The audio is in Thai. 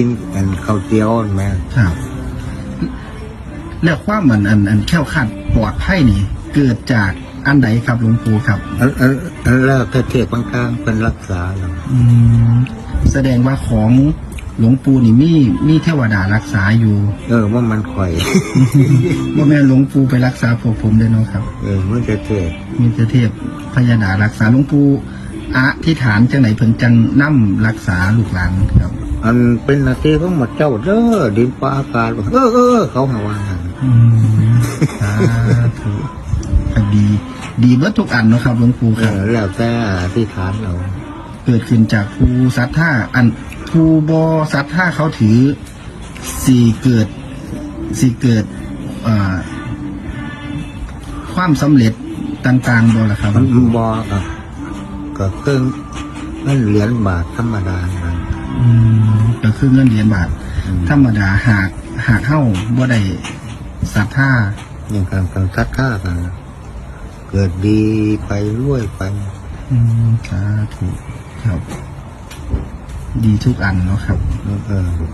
กินอันข้าวเตี๋ยวนั่นแม่ครับ แล้วความมันอันอันแค่วคลาดปลอดภัยนี่ เกิดจากอันใดครับหลวงปู่ครับอันอันอันแรกเทศบางกลางเป็นรักษาเราอืมแสดงว่าของหลวงปู่นี่มีมีเทวดารักษาอยู่เออว่ามันข่อย ว่าแม่นหลวงปู่ไปรักษาพวกผมด้วยเนาะครับ เออมันจะเทศ มีแต่เทพพญานารักษาหลวงปู่ อะที่ฐานจังไหนเพิ่นจังนํรักษาลูกหลานครับอันเป็นหนาทีของหมดเจ้าเด้อดินฟ้าอากาศเออเออเออเขาหาว่างั้นอืมสาธุก็ดี ดีเบิดทุกอันเนาะครับหลวงปู่เอครับ อแล้วแต่ที่ฐานเราเกิดขึ้นจากผู้ศรัทธาอันผู้บอศรัทธาเขาถือสี่เกิดสี่เกิดอ่าความสำเร็จต่างๆบ่ล่ะครับมันบอกับ กับเครื่องนั่นเหรียญบาทธรรมดานั่นอืมก็คือเงินเหรียญบาทอืมธรรมดาหากหากเข้าบ่ได้ศรัทธาอย่างการการทัดท่ากันเกิดดีไปรวยไปอืมสาธุครับ ดีทุกอันเนาะครับ เอออืม